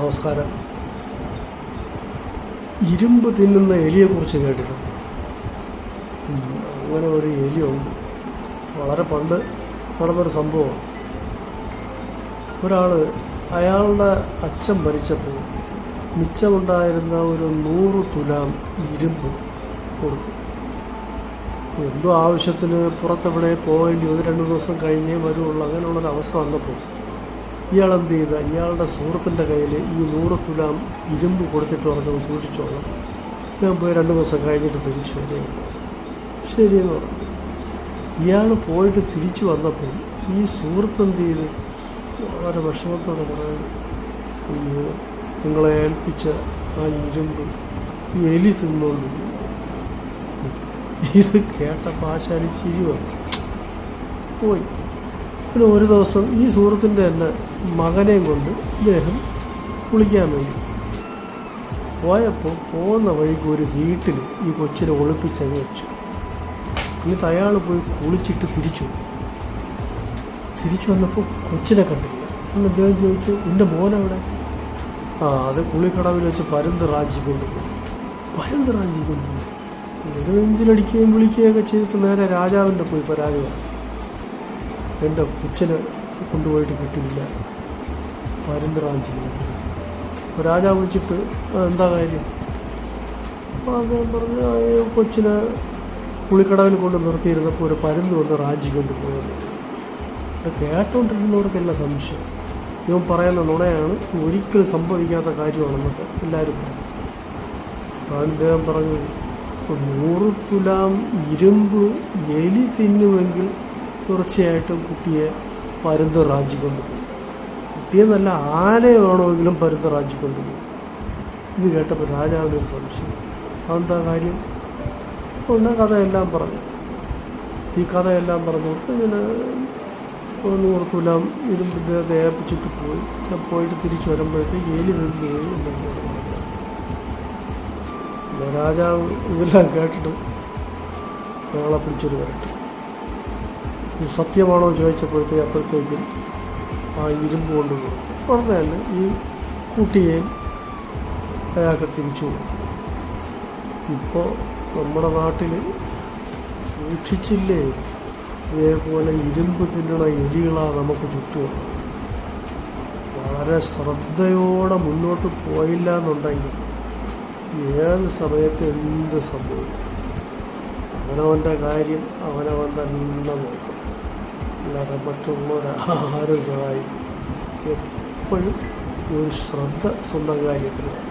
നമസ്കാരം. ഇരുമ്പ് തിന്നുന്ന എലിയെക്കുറിച്ച് കേട്ടിട്ടുണ്ട്. അങ്ങനെ ഒരു എലിയുണ്ട്. വളരെ പണ്ട് നടന്നൊരു സംഭവമാണ് ഒരാൾ അയാളുടെ അച്ഛൻ ഭരിച്ചപ്പോൾ മിച്ചമുണ്ടായിരുന്ന ഒരു നൂറ് തുലാം ഇരുമ്പ് കൊടുത്തു. എന്തോ ആവശ്യത്തിന് പുറത്തെവിടെ പോകേണ്ടി ഒരു രണ്ട് ദിവസം കഴിഞ്ഞേ വരുള്ളൂ അങ്ങനെയുള്ളൊരവസ്ഥ വന്നപ്പോൾ ഇയാൾ എന്ത് ചെയ്ത ഇയാളുടെ സുഹൃത്തിന്റെ കയ്യിൽ ഈ നൂറ് തുലാം ഇരുമ്പ് കൊടുത്തിട്ട് പറഞ്ഞു സൂക്ഷിച്ചോളാം ഞാൻ പോയി രണ്ട് ദിവസം കഴിഞ്ഞിട്ട് തിരിച്ചു വരികയുള്ളൂ ശരിയെന്ന് പറഞ്ഞു. ഇയാൾ പോയിട്ട് തിരിച്ചു വന്നപ്പോൾ ഈ സുഹൃത്ത് എന്ത് ചെയ്ത് വളരെ വിഷമത്തോടെ പറയുന്നു. അയ്യോ നിങ്ങളെ ഏൽപ്പിച്ച ആ ഇരുമ്പ് ഈ എലി തിന്നുകൊണ്ട് പോയി." ഇത് കേട്ടപ്പോൾ ആശാരി ചിരി വന്നു. പോയി. പിന്നെ ഒരു ദിവസം ഈ സുഹൃത്തിന്റെ തന്നെ മകനെയും കൊണ്ട് ഇദ്ദേഹം കുളിക്കാൻ വേണ്ടി പോയപ്പോൾ പോകുന്ന വഴിക്ക് ഒരു വീട്ടിൽ ഈ കൊച്ചിനെ ഒളിപ്പിച്ചങ്ങ് വെച്ചു. എന്നിട്ട് അയാൾ പോയി കുളിച്ചിട്ട് തിരിച്ചു. തിരിച്ചു വന്നപ്പോൾ കൊച്ചിനെ കണ്ടില്ല. അന്ന് അദ്ദേഹം ചോദിച്ചു എന്റെ മോനവിടെ? ആ അത് കുളിക്കടവിൽ വെച്ച് പരുന്ത് റാഞ്ചി കൊണ്ടുപോയി. പരുന്ത് റാഞ്ചി കൊണ്ടുപോയി? ഒരു നെഞ്ചിലടിക്കുകയും വിളിക്കുകയൊക്കെ ചെയ്തിട്ട് നേരെ രാജാവിന്റെ പോയി പരാതി പറഞ്ഞു എന്റെ കൊച്ചിനെ കൊണ്ടുപോയിട്ട് കിട്ടിയില്ല. പരുന്ത് റാഞ്ചി കൊണ്ടുപോയി അപ്പോൾ രാജാവ് വിളിച്ചിട്ട് എന്താ കാര്യം? അപ്പോൾ അദ്ദേഹം പറഞ്ഞു "ആ, ഈ കൊച്ചിനെ പുളിക്കടവിൽ കൊണ്ട് നിർത്തിയിരുന്നപ്പോൾ ഒരു പരിന്ത് വന്ന് റാഞ്ചി കൊണ്ടുപോയത് അത് കേട്ടോണ്ടിരുന്നവർക്കല്ല സംശയം. ഇവൻ പറയുന്ന നുണയാണ് ഒരിക്കലും സംഭവിക്കാത്ത കാര്യമാണെന്നൊക്കെ എല്ലാവരും പറഞ്ഞു. അപ്പോൾ അദ്ദേഹം പറഞ്ഞു നൂറ് തുലാം ഇരുമ്പ് എലി തിന്നുമെങ്കിൽ തീർച്ചയായിട്ടും കുട്ടിയെ പരുന്ത് റാഞ്ചി കൊണ്ടുപോകും കുട്ടിയെ നല്ല ആനയെ വേണമെങ്കിലും പരുന്ത് റാഞ്ചി കൊണ്ടുപോകും ഇത് കേട്ടപ്പോൾ രാജാവിനൊരു സംശയം. അതെന്താ കാര്യം? ഉണ്ട് കഥയെല്ലാം പറഞ്ഞു. ഈ കഥയെല്ലാം പറഞ്ഞു കൊടുത്ത് ഇങ്ങനെ നൂറ് തുലാം ഇരുമ്പിന്റെ ഏൽപ്പിച്ചിട്ട് പോയി. പോയിട്ട് തിരിച്ചു വരുമ്പോഴത്തേക്ക് എലി നിൽക്കുകയും രാജാവ് ഇതെല്ലാം കേട്ടിട്ട് ഞങ്ങളെ പിടിച്ചൊരു വരട്ടെ. ഇത് സത്യമാണോ ചോദിച്ചപ്പോഴത്തേക്ക് അപ്പോഴത്തേക്കും ആ ഇരുമ്പ് കൊണ്ട് ഉടനെ തന്നെ ഈ കുട്ടിയെ അയാൾക്ക് തിരിച്ചു ഇപ്പോൾ നമ്മുടെ നാട്ടിൽ സൂക്ഷിച്ചില്ലേ? ഇതേപോലെ ഇരുമ്പ് തിന്നണ എലികളാണ് നമുക്ക് ചുറ്റും വളരെ ശ്രദ്ധയോടെ മുന്നോട്ട് പോയില്ല എന്നുണ്ടെങ്കിൽ ഏത് സമയത്ത് എന്ത് സംഭവിക്കും? അവനവന്റെ കാര്യം അവനവൻ തന്നെ നോക്കും. അല്ലാതെ മറ്റുള്ളവരാരും സഹായിക്കും എപ്പോഴും ഒരു ശ്രദ്ധ സ്വന്തം കാര്യത്തിൽ വേണം